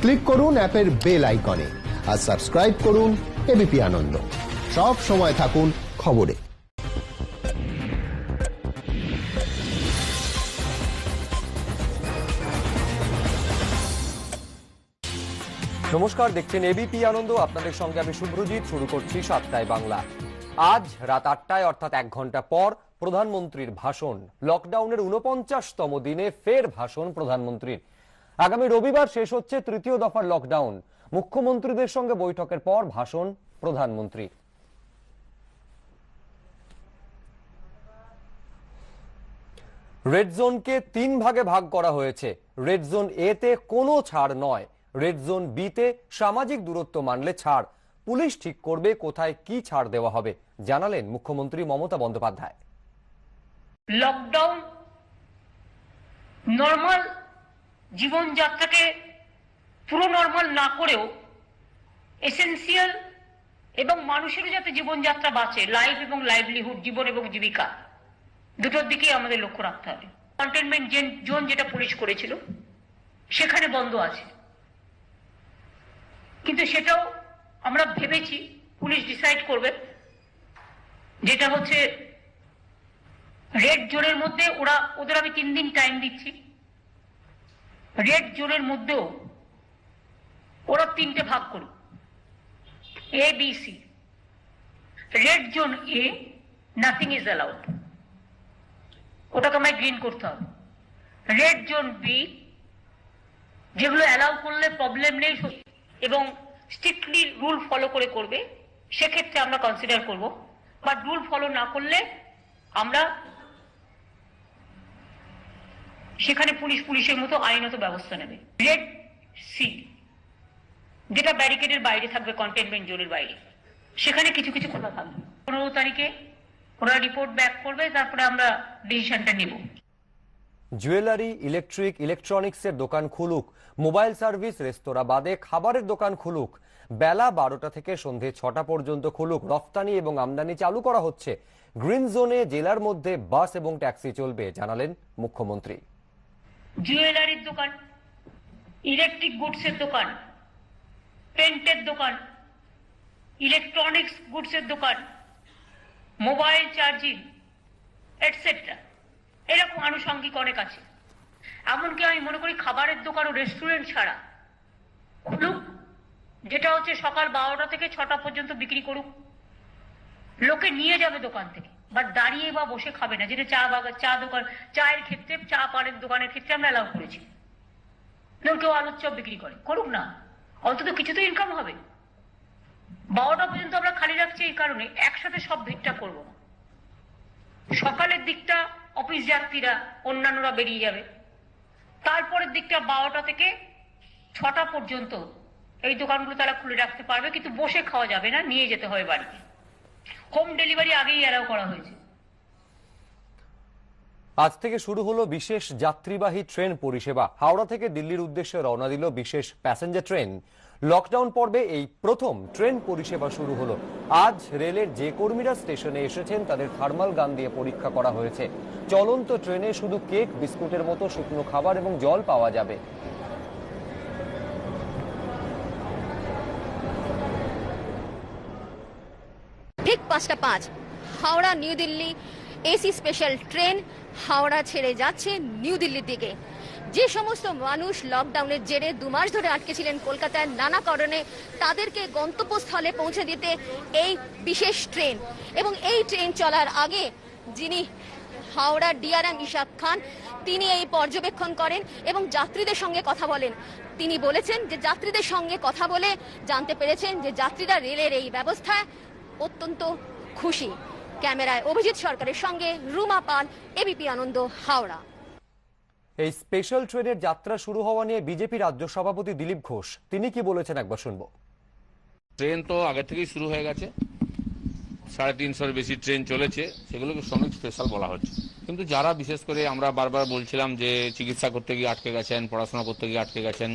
Click করুন অ্যাপের bell আইকনে আর সাবস্ক্রাইব করুন এবিপি আনন্দ। সব সময় থাকুন খবরে। নমস্কার, দেখছেন এবিপি আনন্দ। আপনাদের সঙ্গে আমি শুভ্রজিৎ। শুরু করছি সাতটায় বাংলা। আজ রাত আটটায়, অর্থাৎ এক ঘণ্টা পর, প্রধানমন্ত্রীর ভাষণ। লকডাউনের উনপঞ্চাশতম দিনে ফের ভাষণ প্রধানমন্ত্রীর। আগামী রবিবার শেষ হচ্ছে তৃতীয় দফার লকডাউন মুখ্যমন্ত্রীদের সঙ্গে বৈঠকের পর ভাষণ প্রধানমন্ত্রী। রেড জোনকে তিন ভাগে ভাগ করা হয়েছে। রেড জোন এ তে কোনো ছাড় নয়। রেড জোন বি তে সামাজিক দূরত্ব মানলে ছাড়। পুলিশ ঠিক করবে কোথায় কি ছাড় দেওয়া হবে। জানালেন মুখ্যমন্ত্রী মমতা বন্দ্যোপাধ্যায়। লকডাউন নর্মাল জীবনযাত্রাকে পুরো নর্মাল না করেও এসেন্সিয়াল এবং মানুষেরও যাতে জীবনযাত্রা বাঁচে লাইফ এবং লাইভলিহুড জীবন এবং জীবিকা, দুটোর দিকেই আমাদের লক্ষ্য রাখতে হবে। কন্টেনমেন্ট জোন যেটা পুলিশ করেছিল, সেখানে বন্ধ আছে। কিন্তু সেটাও আমরা ভেবেছি, পুলিশ ডিসাইড করবে, যেটা হচ্ছে রেড জোনের মধ্যে ওরা ওদের আমি তিন দিন টাইম দিচ্ছি। রেড জোনের মধ্যেও ওরা তিনটে ভাগ করুক। A B C red zone A nothing is allowed ওটাকে আমায় গ্রিন করতে হবে। রেড জোন বি যেগুলো অ্যালাউ করলে প্রবলেম নেই এবং স্ট্রিক্টলি রুল ফলো করে করবে, সেক্ষেত্রে আমরা কনসিডার করব। বাট রুল ফলো না করলে আমরা সেখানে পুলিশ, পুলিশের মতো আইনত ব্যবস্থা নেবে। রেড সি যেটা ব্যারিকেডের বাইরে থাকবে কন্টেনমেন্ট জোনের বাইরে। সেখানে কিছু কিছু খোলা থাকবে। পনেরো তারিখে ওরা রিপোর্ট ব্যাক করবে, তারপরে আমরা ডিসিশনটা নেব। জুয়েলারি ইলেকট্রিক ইলেকট্রনিক্সের দোকান খুলুক মোবাইল সার্ভিস রেস্তোরাঁ বাদে খাবারের দোকান খুলুক। বেলা বারোটা থেকে সন্ধে ছটা পর্যন্ত খুলুক। রফতানি এবং আমদানি চালু করা হচ্ছে। গ্রিন জোনে জেলার মধ্যে বাস এবং ট্যাক্সি চলবে, জানালেন মুখ্যমন্ত্রী। জুয়েলারির দোকান ইলেকট্রিক গুডসের দোকান পেন্টের দোকান ইলেকট্রনিক্স গুডসের দোকান মোবাইল চার্জিং এটসেট্রা এরকম আনুষঙ্গিক অনেক আছে। এমনকি আমি মনে করি খাবারের দোকান ও রেস্টুরেন্ট ছাড়া খুলুক, যেটা হচ্ছে সকাল বারোটা থেকে ছটা পর্যন্ত বিক্রি করুক। লোকে নিয়ে যাবে দোকান থেকে। বাট দাঁড়িয়ে বা বসে খাবে না। যেটা চা বাগান, চা দোকান, চায়ের ক্ষেত্রে, চা পানের দোকানের ক্ষেত্রে আমরা অ্যালাউ করেছি। ধরুন কেউ আলুর চপ বিক্রি করে। করুক না। অন্তত কিছু তো ইনকাম হবে। বারোটা পর্যন্ত আমরা খালি রাখছি এই কারণে একসাথে সব ভিড়টা করব না। সকালের দিকটা অফিস যাত্রীরা, অন্যান্যরা বেরিয়ে যাবে। তারপরের দিকটা বারোটা থেকে ছটা পর্যন্ত এই দোকানগুলো তারা খুলে রাখতে পারবে, কিন্তু বসে খাওয়া যাবে না, নিয়ে যেতে হবে বাড়িতে। হোম ডেলিভারি আগেই অ্যালাউ করা হয়েছে। আজ থেকে শুরু হলো বিশেষ যাত্রীবাহী ট্রেন পরিষেবা। হাওড়া থেকে দিল্লির উদ্দেশ্যে রওনা দিল বিশেষ প্যাসেঞ্জার ট্রেন লকডাউন পর্বে এই প্রথম ট্রেন পরিষেবা শুরু হলো। আজ রেলের যে কর্মীরা স্টেশনে এসেছেন, তাদের থার্মাল গান দিয়ে পরীক্ষা করা হয়েছে। চলন্ত ট্রেনে শুধু কেক, বিস্কুটের মতো শুকনো খাবার এবং জল পাওয়া যাবে ঠিক পাঁচটা পাঁচ। Howrah, new Delhi, AC special train, Howrah ছেড়ে যাচ্ছে নিউ দিল্লির দিকে। যে সমস্ত মানুষ লকডাউনের জেরে দু মাস ধরে আটকে ছিলেন কলকাতায় নানা কারণে, তাদেরকে গন্তব্যস্থলে পৌঁছে দিতে এই বিশেষ ট্রেন। এবং এই ট্রেন চলার আগে যিনি হাওড়ার ডিআরএম ইশাক খান, তিনি এই পর্যবেক্ষণ করেন এবং যাত্রীদের সঙ্গে কথা বলেন। তিনি বলেছেন যে যাত্রীদের সঙ্গে কথা বলে জানতে পেরেছেন যে যাত্রীরা রেলের এই ব্যবস্থায় অত্যন্ত খুশি। ক্যামেরায় অভিজিৎ সরকারের সঙ্গে রুমা পাল এবিপি আনন্দ হাওড়া। এই স্পেশাল ট্রেনের যাত্রা শুরু হওয়া নিয়ে বিজেপি রাজ্য সভাপতি দিলীপ ঘোষ তিনি কি বলেছেন একবার শুনব। ট্রেন তো আগে থেকেই শুরু হয়ে গেছে। সাড়ে তিনশোর বেশি ট্রেন চলেছে সেগুলোকে শ্রমিক স্পেশাল বলা হচ্ছে। কিন্তু যারা বিশেষ করে আমরা বারবার বলছিলাম যে চিকিৎসা করতে গিয়ে আটকে গেছেন পড়াশোনা করতে গিয়ে আটকে গেছেন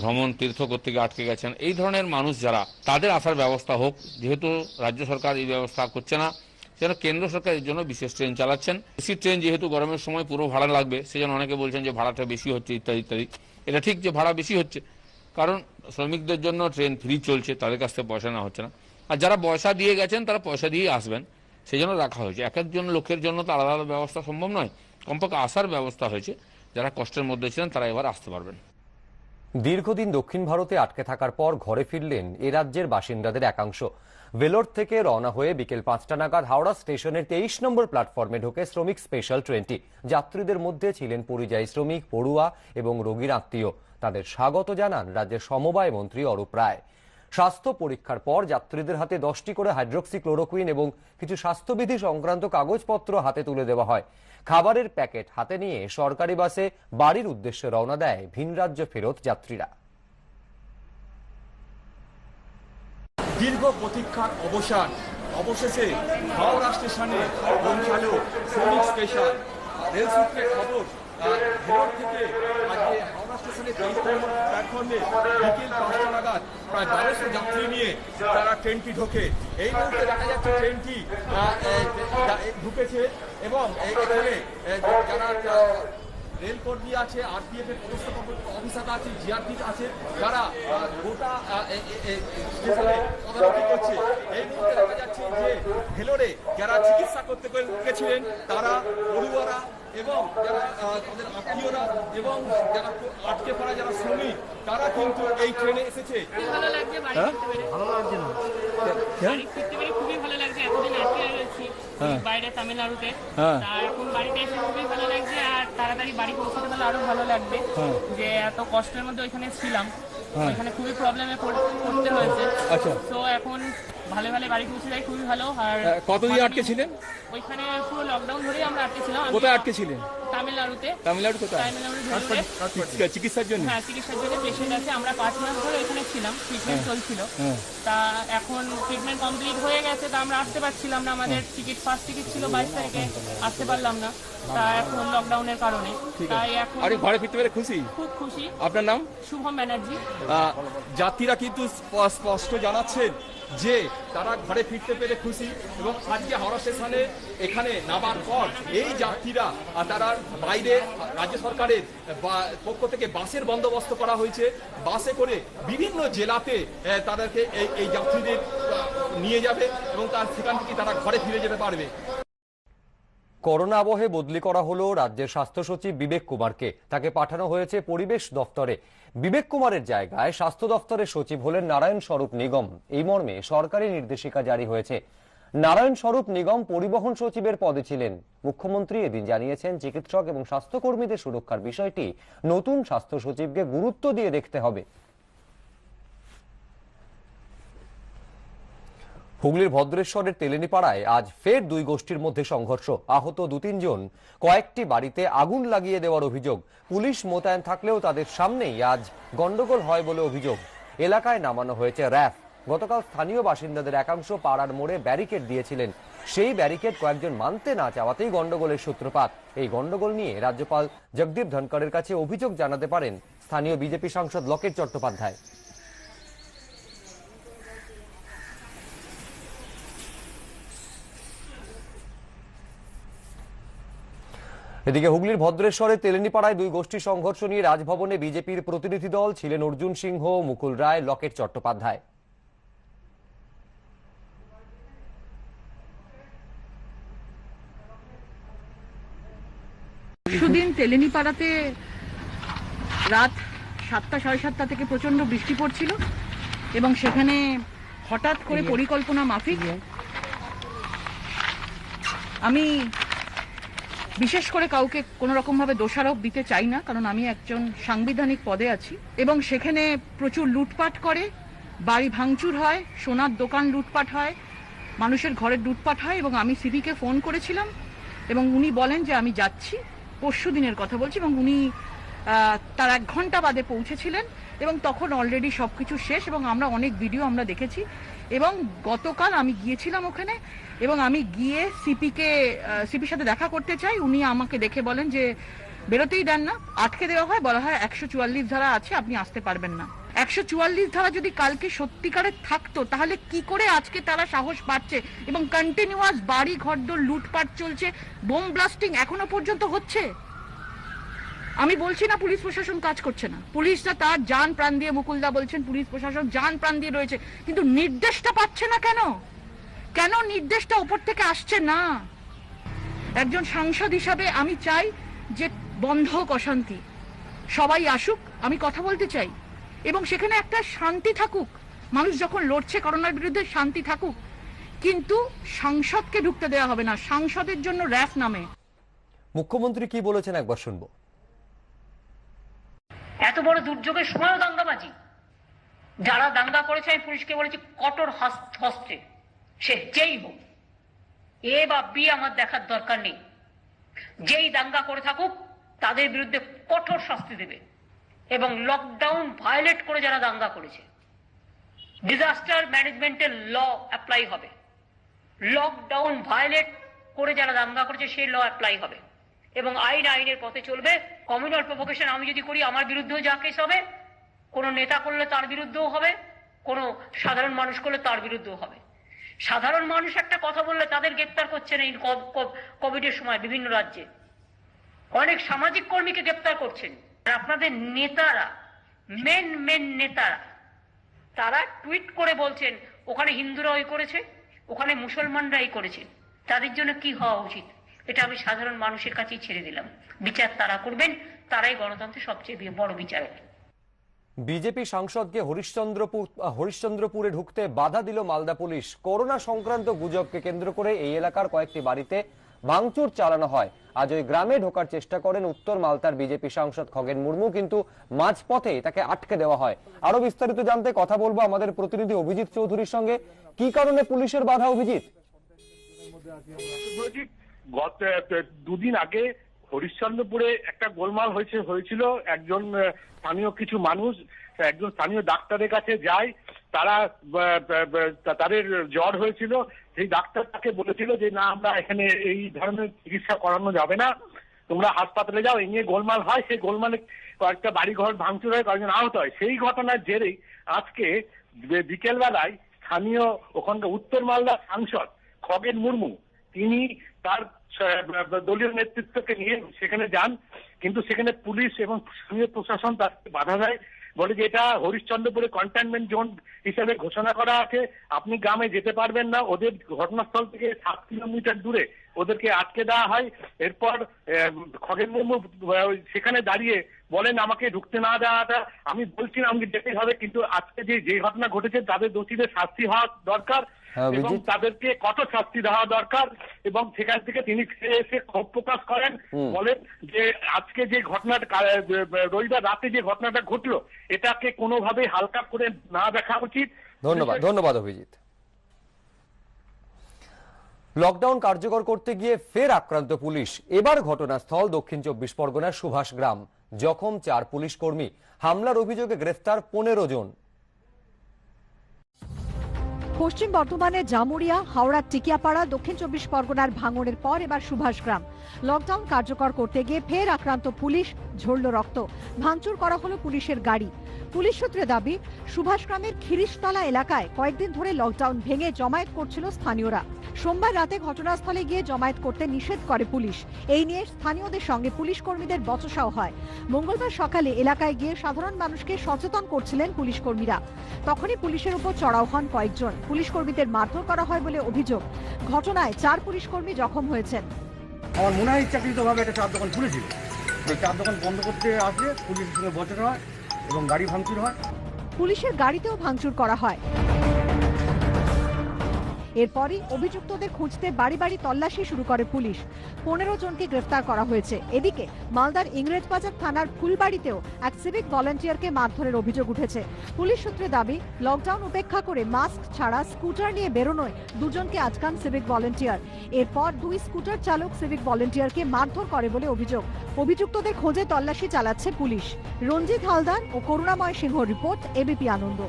ভ্রমণ তীর্থ করতে গিয়ে আটকে গেছেন। এই ধরনের মানুষ যারা, তাদের আসার ব্যবস্থা হোক, যেহেতু রাজ্য সরকার এই ব্যবস্থা করছে না সেজন্য কেন্দ্র সরকার এর জন্য বিশেষ ট্রেন চালাচ্ছেন। এসি ট্রেন যেহেতু গরমের সময় পুরো ভাড়া লাগবে সেজন্য অনেকে বলছেন যে ভাড়াটা বেশি হচ্ছে, ইত্যাদি ইত্যাদি। এটা ঠিক যে ভাড়া বেশি হচ্ছে, কারণ শ্রমিকদের জন্য ট্রেন ফ্রি চলছে, তাদের কাছ থেকে পয়সা নেওয়া হচ্ছে না। আর যারা পয়সা দিয়ে গেছেন, তারা পয়সা দিয়েই আসবেন, সেই জন্য রাখা হয়েছে। এক একজন লোকের জন্য তো আলাদা আলাদা ব্যবস্থা সম্ভব নয়, কমপক্ষে আসার ব্যবস্থা হয়েছে। যারা কষ্টের মধ্যে ছিলেন, তারা এবার আসতে পারবেন। দীর্ঘদিন দক্ষিণ ভারতে আটকে থাকার পর ঘরে ফিরলেন এ রাজ্যের বাসিন্দাদের একাংশ। ভেলোর থেকে রওনা হয়ে বিকেল পাঁচটা নাগাদ হাওড়া স্টেশনের তেইশ নম্বর প্ল্যাটফর্মে ঢোকে শ্রমিক স্পেশাল ট্রেনটি। যাত্রীদের মধ্যে ছিলেন পরিযায়ী শ্রমিক, পড়ুয়া এবং রোগীর আত্মীয়। তাদের স্বাগত জানান রাজ্যের সমবায় মন্ত্রী অরূপ রায়। স্বাস্থ্য পরীক্ষার পর যাত্রীদের হাতে দশটি করে হাইড্রোক্সি ক্লোরোকুইন এবং কিছু স্বাস্থ্যবিধি সংক্রান্ত কাগজপত্র হাতে তুলে দেওয়া হয়। খাবারের প্যাকেট হাতে নিয়ে সরকারি বাসে বাড়ির উদ্দেশ্যে রওনা দেয় ভিন রাজ্য ফেরত যাত্রীরা। দীর্ঘ প্রতীক্ষার অবসান। অবশেষে হাওড়া স্টেশনে পৌঁছালো শ্রমিক স্পেশাল। রেল সূত্রে খবর ভেলোর থেকে আজকে প্ল্যাটফর্মে বিকেল পাঁচটা নাগাদ, প্রায় বারোশো যাত্রী নিয়ে তারা ট্রেনটি ঢোকে। এই মুহূর্তে দেখা যাচ্ছে ট্রেনটি ঢুকেছে এবং এখানে যারা রেল কর্মী আছে আরপিএফ এর পদস্থ অফিসার আছে জিআরপি আছে যারা গোটা স্টেশনে তদারকি করছে। এই মুহূর্তে দেখা যাচ্ছে যে ভেলোরে যারা চিকিৎসা করতে গেছিলেন তারা পড়ুয়ারা এবং যারা তাদের আত্মীয়রা এবং যারা আটকে পড়া যারা শ্রমিক তারা কিন্তু এই ট্রেনে এসেছে। ভালো লাগছে বাড়ি ফিরতে পেরে? ভালো লাগছে না। এতদিন আটকে বাইরে তামিলনাড়ুতে। তা এখন বাড়িতে এসে খুবই ভালো লাগছে আর তাড়াতাড়ি বাড়ি পৌঁছাতে পারলে আরও ভালো লাগবে যে এত কষ্টের মধ্যে ওইখানে ছিলাম। ওইখানে খুবই প্রবলেমে পড়তে হয়েছে। আচ্ছা। তো এখন ভালো ভালো বাড়ি পৌঁছে যাই খুবই ভালো আর কতদিন আটকে ছিলেন? ওইখানে পুরো লকডাউন ধরেই আমরা আটকে ছিলাম। কোথায় আটকে ছিলেন? তামিলনাড়ুতে। তামিলনাড়ু কোথায়? তামিলনাড়ু চিকিৎসা- চিকিৎসার জন্য? হ্যাঁ চিকিৎসার জন্য পেশেন্ট আছে। আমরা পাঁচ মাস ধরে এখানে ছিলাম ট্রিটমেন্ট চলছিল। তা এখন ট্রিটমেন্ট কমপ্লিট হয়ে গেছে তা আমরা আসতে পারছিলাম না। আমাদের টিকিট ফার্স্ট টিকিট ছিল বাইশ তারিখে আসতে পারলাম না। তা এখন লকডাউনের কারণে। তাই এখন আরে ঘরে ফিরতে পেরে খুশি? খুব খুশি। আপনার নাম? শুভম ব্যানার্জি। আহ, যাত্রীরা কিন্তু স্পষ্ট জানাচ্ছেন যে তারা ঘরে ফিরতে পেরে খুশি এবং আজকে হাওড়া স্টেশনে এখানে নামার পর এই যাত্রীরা তারা বাইরে রাজ্য সরকারের পক্ষ থেকে বাসের বন্দোবস্ত করা হয়েছে। বাসে করে বিভিন্ন জেলাতে তাদেরকে এই যাত্রীদের নিয়ে যাবে এবং তার সেখান থেকে তারা ঘরে ফিরে যেতে পারবে। করোনা আবহে বদলি করা হলো রাজ্যের স্বাস্থ্য সচিব বিবেক কুমারকে। তাকে পাঠানো হয়েছে পরিবেশ দফতরে বিবেক কুমারের জায়গায় স্বাস্থ্য দফতরের সচিব হলেন নারায়ণ স্বরূপ নিগম। এই মর্মে সরকারি নির্দেশিকা জারি হয়েছে। নারায়ণ স্বরূপ নিগম পরিবহন সচিবের পদে ছিলেন। মুখ্যমন্ত্রী এদিন জানিয়েছেন, চিকিৎসক এবং স্বাস্থ্যকর্মীদের সুরক্ষার বিষয়টি নতুন স্বাস্থ্য সচিবকে গুরুত্ব দিয়ে দেখতে হবে। হুগলির ভদ্রেশ্বরের তেলেনিপাড়ায় আজ ফের দুই গোষ্ঠীর মধ্যে সংঘর্ষ। আহত দু তিনজন কয়েকটি বাড়িতে আগুন লাগিয়ে দেওয়ার অভিযোগ। পুলিশ মোতায়েন থাকলেও তাদের সামনেই আজ গন্ডগোল হয় বলে অভিযোগ। এলাকায় নামানো হয়েছে র্যাফ। গতকাল স্থানীয় বাসিন্দাদের একাংশ পাড়ার মোড়ে ব্যারিকেড দিয়েছিলেন। সেই ব্যারিকেড কয়েকজন মানতে না চাওয়াতেই গন্ডগোলের সূত্রপাত। এই গন্ডগোল নিয়ে রাজ্যপাল জগদীপ ধনকরের কাছে অভিযোগ জানাতে পারেন স্থানীয় বিজেপি সাংসদ লকেট চট্টোপাধ্যায়। এদিকে হুগলির ভদ্রেশ্বরে তেলেনিপাড়ায় দুই গোষ্ঠীর সংঘর্ষ নিয়ে রাজভবনে বিজেপির প্রতিনিধি দল ছিলেন অর্জুন সিংহ মুকুল রায় লকেট চট্টোপাধ্যায়। পরশুদিন তেলেনিপাড়াতে রাত সাতটা সাড়ে সাতটা থেকে প্রচণ্ড বৃষ্টি পড়ছিল এবং সেখানে হঠাৎ করে পরিকল্পনা মাফিক। আমি বিশেষ করে কাউকে কোনো রকমভাবে দোষারোপ দিতে চাই না, কারণ আমি একজন সাংবিধানিক পদে আছি। এবং সেখানে প্রচুর লুটপাট করে, বাড়ি ভাঙচুর হয়, সোনার দোকান লুটপাট হয়, মানুষের ঘরের লুটপাট হয়, এবং আমি সিভিকে ফোন করেছিলাম, এবং উনি বলেন যে আমি যাচ্ছি, পরশু দিনের কথা বলছি, এবং উনি তার এক ঘণ্টা বাদে পৌঁছেছিলেন, এবং তখন অলরেডি সবকিছু শেষ, এবং আমরা অনেক ভিডিও আমরা দেখেছি। এবং গতকাল আমি গিয়েছিলাম ওখানে, এবং আমি গিয়ে সিপিকে সিপির সাথে দেখা করতে চাই। উনি আমাকে দেখে বলেন যে, বেরোতেই দেন না। আটকে দেওয়া হয়। বলা হয় একশো চুয়াল্লিশ ধারা আছে, আপনি আসতে পারবেন না। একশো চুয়াল্লিশ ধারা যদি কালকে সত্যিকারের থাকতো, তাহলে কি করে আজকে তারা সাহস পাচ্ছে এবং কন্টিনিউয়াস বাড়ি, ঘরদোর, লুটপাট চলছে বোম ব্লাস্টিং এখনও পর্যন্ত হচ্ছে? আমি বলছি না পুলিশ প্রশাসন কাজ করছে না। পুলিশরা তার যান প্রাণ দিয়ে মুকুলদা বলছেন, পুলিশ প্রশাসন যান প্রাণ দিয়ে রয়েছে। কিন্তু নির্দেশটা পাচ্ছে না কেন? কেন নির্দেশটা উপর থেকে আসছে না? একজন সাংসদ হিসাবে আমি চাই যে বন্ধ হোক অশান্তি। সবাই আসুক, আমি কথা বলতে চাই। এবং সেখানে একটা শান্তি থাকুক। মানুষ যখন লড়ছে করোনার বিরুদ্ধে, শান্তি থাকুক। কিন্তু সাংসদকে ঢুকতে দেওয়া হবে না। সাংসদের জন্য র্যাফ নামে। মুখ্যমন্ত্রী কি বলেছেন একবার শুনব। এত বড় দুর্যোগের সময়ও দাঙ্গাবাজি। যারা দাঙ্গা করেছে, আমি পুলিশকে বলেছি, কঠোর হস্ত- সে যেই হোক, এ বা বি আমার দেখার দরকার নেই। যেই দাঙ্গা করে থাকুক, তাদের বিরুদ্ধে কঠোর শাস্তি দেবে। এবং লকডাউন ভায়োলেট করে যারা দাঙ্গা করেছে ডিজাস্টার ম্যানেজমেন্টের ল অ্যাপ্লাই হবে। লকডাউন ভায়োলেট করে যারা দাঙ্গা করেছে, সেই ল অ্যাপ্লাই হবে। এবং আইন আইনের পথে চলবে। কমিউনাল প্রভোকেশন আমি যদি করি, আমার বিরুদ্ধেও যা কেস হবে, কোন নেতা করলে তার বিরুদ্ধেও হবে, কোন সাধারণ মানুষ করলে তার বিরুদ্ধেও হবে। সাধারণ মানুষ একটা কথা বললে তাদের গ্রেপ্তার করছেন এই কোভিডের সময় বিভিন্ন রাজ্যে। অনেক সামাজিক কর্মীকে গ্রেপ্তার করছেন। আপনাদের নেতারা মেন মেন নেতারা, তারা টুইট করে বলছেন, ওখানে হিন্দুরা ওই করেছে, ওখানে মুসলমানরা করেছে। তাদের জন্য কি হওয়া উচিত? এটা আমি সাধারণ মানুষের কাছেই ছেড়ে দিলাম। বিচার তারা করবেন তারাই গণতন্ত্রের সবচেয়ে বড় বিচারক। বিজেপি সাংসদকে হরিশ্চন্দ্রপুর হরিশ্চন্দ্রপুরে ঢুকতে বাধা দিল মালদা পুলিশ। করোনা সংক্রান্ত গুজবকে কেন্দ্র করে এই এলাকার কয়েকটি বাড়িতে ভাঙচুর চালানো হয়। আজ ওই গ্রামে ঢোকার চেষ্টা করেন উত্তর মালতার বিজেপি সাংসদ খগেন মুর্মু কিন্তু মাঝপথে তাকে আটকে দেওয়া হয়। আরও বিস্তারিত জানতে কথা বলব আমাদের প্রতিনিধি অভিজিৎ চৌধুরীর সঙ্গে। কি কারণে পুলিশের বাধা অভিজিৎ? গত দুদিন আগে হরিশ্চন্দ্রপুরে একটা গোলমাল হয়েছে, হয়েছিল। একজন স্থানীয় কিছু মানুষ, একজন স্থানীয় ডাক্তারের কাছে যায়, তারা তাদের জ্বর হয়েছিল। সেই ডাক্তার তাকে বলেছিল যে, না, আমরা এখানে এই ধরনের চিকিৎসা করানো যাবে না। তোমরা হাসপাতালে যাও এই নিয়ে গোলমাল হয়। সেই গোলমালে কয়েকটা বাড়ি ঘর ভাঙচুর হয় কয়েকজন আহত হয়। সেই ঘটনার জেরেই আজকে বিকেলবেলায় স্থানীয় ওখানকার উত্তর মালদা সাংসদ খগেন মুর্মু, তিনি তার দলীয় নেতৃত্বকে নিয়ে সেখানে যান, কিন্তু সেখানে পুলিশ এবং স্থানীয় প্রশাসন তাকে বাধা দেয়। বলে যে এটা হরিশ্চন্দ্রপুরে কন্টেনমেন্ট জোন হিসেবে ঘোষণা করা আছে। আপনি গ্রামে যেতে পারবেন না। ওদের ঘটনাস্থল থেকে সাত কিলোমিটার দূরে ওদেরকে আটকে দেওয়া হয়। এরপর খগেন মুর্মু সেখানে দাঁড়িয়ে বলেন আমাকে ঢুকতে না দেওয়াটা আমি বলছিলাম যে যেতে হবে কিন্তু আজকে যে যে ঘটনা ঘটেছে তাদের দোষীদের শাস্তি হওয়া দরকার হ্যাঁ, এবং তাদেরকে কত শাস্তি দেওয়া দরকার এবং সেখান থেকে তিনি ফিরে এসে ক্ষোভ প্রকাশ করেন। বলেন যে আজকে যে ঘটনাটা রবিবার রাতে যে ঘটনাটা ঘটলো এটাকে কোনোভাবেই হালকা করে না দেখা উচিত। ধন্যবাদ ধন্যবাদ অভিজিৎ। লকডাউন কার্যকর করতে গিয়ে ফের আক্রান্ত পুলিশ। এবার ঘটনাস্থল দক্ষিণ চব্বিশ পরগনার সুভাষ গ্রাম জখম চার পুলিশ কর্মী। হামলার অভিযোগে গ্রেফতার পনেরো জন। পশ্চিম বর্ধমানের জামুরিয়া হাওড়ার টিকিয়াপাড়া, দক্ষিণ চব্বিশ পরগনার ভাঙনের পর এবার সুভাষগ্রাম। লকডাউন কার্যকর করতে গিয়ে ফের আক্রান্ত পুলিশ ঝরল রক্ত। ভাঙচুর করা হলো পুলিশের গাড়ি। পুলিশ সূত্রে দাবি, সুভাষগ্রামের খিরিশতলা এলাকায় কয়েকদিন ধরে লকডাউন ভেঙে জমায়েত করছিল স্থানীয়রা। সোমবার রাতে ঘটনাস্থলে গিয়ে জমায়েত করতে নিষেধ করে পুলিশ। এই নিয়ে স্থানীয়দের সঙ্গে পুলিশ কর্মীদের বচসাও হয়। মঙ্গলবার সকালে এলাকায় গিয়ে সাধারণ মানুষকে সচেতন করছিলেন পুলিশ কর্মীরা। তখনই পুলিশের উপর চড়াও হন কয়েকজন। পুলিশ কর্মীদের মারধর করা হয় বলে অভিযোগ। ঘটনায় চার পুলিশ কর্মী জখম হয়েছেন। আমার মনে হয় ইচ্ছাকৃতভাবে একটা চার দোকান খুলেছিল। চার দোকান বন্ধ করতে আসলে পুলিশের সঙ্গে বচসা হয়। এবং গাড়ি ভাঙচুর হয়? পুলিশের গাড়িতেও ভাঙচুর করা হয়। এরপরই অভিযুক্তদের খুঁজতে বাড়ি বাড়ি তল্লাশি শুরু করে পুলিশ। পনেরো জনকে গ্রেফতার করা হয়েছে। এদিকে মালদার ইংরেজবাজার থানার ফুলবাড়িতেও এক সিভিক ভলেন্টিয়ারকে মারধরের অভিযোগ উঠেছে। পুলিশ সূত্রে দাবি লকডাউন উপেক্ষা করে মাস্ক ছাড়া স্কুটার নিয়ে বেরোনোয় দুজনকে আজকান সিভিক ভলেন্টিয়ার এরপর দুই স্কুটার চালক সিভিক ভলেন্টিয়ারকে মারধর করে বলে অভিযোগ। অভিযুক্তদের খোঁজে তল্লাশি চালাচ্ছে পুলিশ। রঞ্জিত হালদার ও করুণাময় সিংহ রিপোর্ট এবিপি আনন্দ।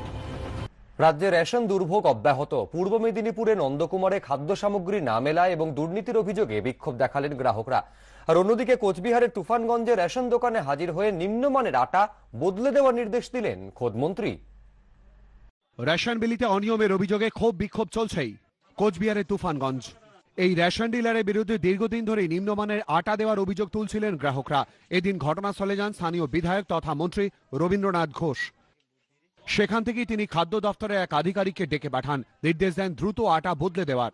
রাজ্যে রেশন দুর্ভোগ অব্যাহত। পূর্ব মেদিনীপুরে নন্দকুমারে খাদ্য সামগ্রী না মেলায় এবং দুর্নীতির অভিযোগে বিক্ষোভ দেখালেন গ্রাহকরা। আর অন্যদিকে কোচবিহারের তুফানগঞ্জে রেশন দোকানে হাজির হয়ে নিম্নমানের আটা বদলে দেওয়ার নির্দেশ দিলেন খোদ মন্ত্রী। রেশন বিলিতে অনিয়মের অভিযোগে ক্ষোভ বিক্ষোভ চলছেই কোচবিহারের তুফানগঞ্জ। এই রেশন ডিলারের বিরুদ্ধে দীর্ঘদিন ধরে নিম্নমানের আটা দেওয়ার অভিযোগ তুলছিলেন গ্রাহকরা। এদিন ঘটনাস্থলে যান স্থানীয় বিধায়ক তথা মন্ত্রী রবীন্দ্রনাথ ঘোষ। সেখান থেকেই তিনি খাদ্য দফতরের এক আধিকারিককে ডেকে পাঠান। নির্দেশ দেন দ্রুত আটা বদলে দেওয়ার।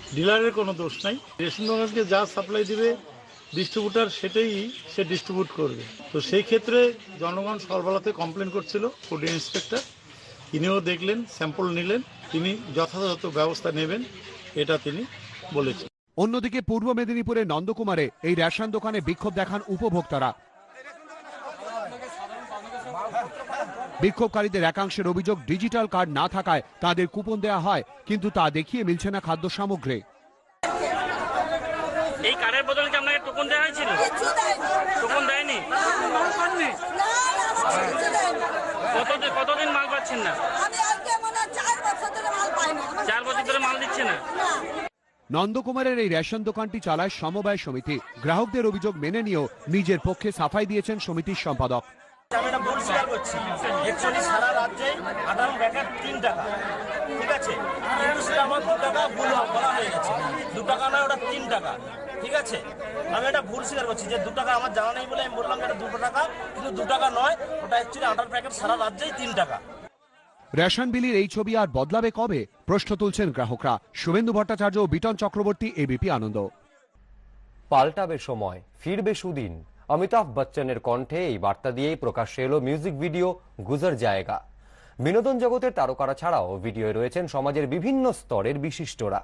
ডিলারের কোনো দোষ নাই। রেশন দোকানকে যা সাপ্লাই দিবে ডিস্ট্রিবিউটার সেটাই সে ডিস্ট্রিবিউট করবে। তো সেই ক্ষেত্রে জনগণ সরবরাহতে কমপ্লেন করছিল ফুড ইন্সপেক্টর তিনিও দেখলেন স্যাম্পল নিলেন তিনি যথাযথ ব্যবস্থা নেবেন এটা তিনি বলেছেন। অন্যদিকে পূর্ব মেদিনীপুরের নন্দকুমারে এই রেশন দোকানে বিক্ষোভ দেখান উপভোক্তারা। বিক্ষোভকারীদের একাংশের অভিযোগ ডিজিটাল কার্ড না থাকায় তাদের কুপন দেওয়া হয় কিন্তু তা দেখিয়ে মিলছে না খাদ্য সামগ্রী। এই কার্ডের বদলে কি আপনাকে টোকন দেওয়া হয়েছিল? টোকন দেয়নি? কতদিন কতদিন মাল পাচ্ছেন না? চার বছর ধরে মাল দিচ্ছে না। নন্দকুমারের এই রেশন দোকানটি চালায় সমবায় সমিতি। গ্রাহকদের অভিযোগ মেনে নিয়েও নিজের পক্ষে সাফাই দিয়েছেন সমিতির সম্পাদক। আমি এটা ভুল স্বীকার করছি। অ্যাকচুয়ালি সারা রাজ্যে আটার প্যাকেট তিন টাকা। ঠিক আছে? কিন্তু সেটা আমার দু টাকা ভুল বলা হয়ে গেছে। দু টাকা নয় ওটা তিন টাকা। ঠিক আছে? আমি এটা ভুল স্বীকার করছি যে দু টাকা আমার জানা নেই বলে আমি বললাম এটা দুটো টাকা কিন্তু দু টাকা নয় ওটা অ্যাকচুয়ালি আটার প্যাকেট সারা রাজ্যেই তিন টাকা। রেশন বিলির এই ছবি আর বদলাবে কবে? প্রশ্ন তুলছেন গ্রাহকরা। শুভেন্দু ভট্টাচার্য ও বিটন চক্রবর্তী এবিপি আনন্দ। পাল্টাবে সময় ফিরবে সুদিন। অমিতাভ বচ্চনের কণ্ঠে এই বার্তা দিয়েই প্রকাশ্যে এলো মিউজিক ভিডিও গুজর জায়গা। বিনোদন জগতের তারকারা ছাড়াও ভিডিও রয়েছেন সমাজের বিভিন্ন স্তরের বিশিষ্টরা।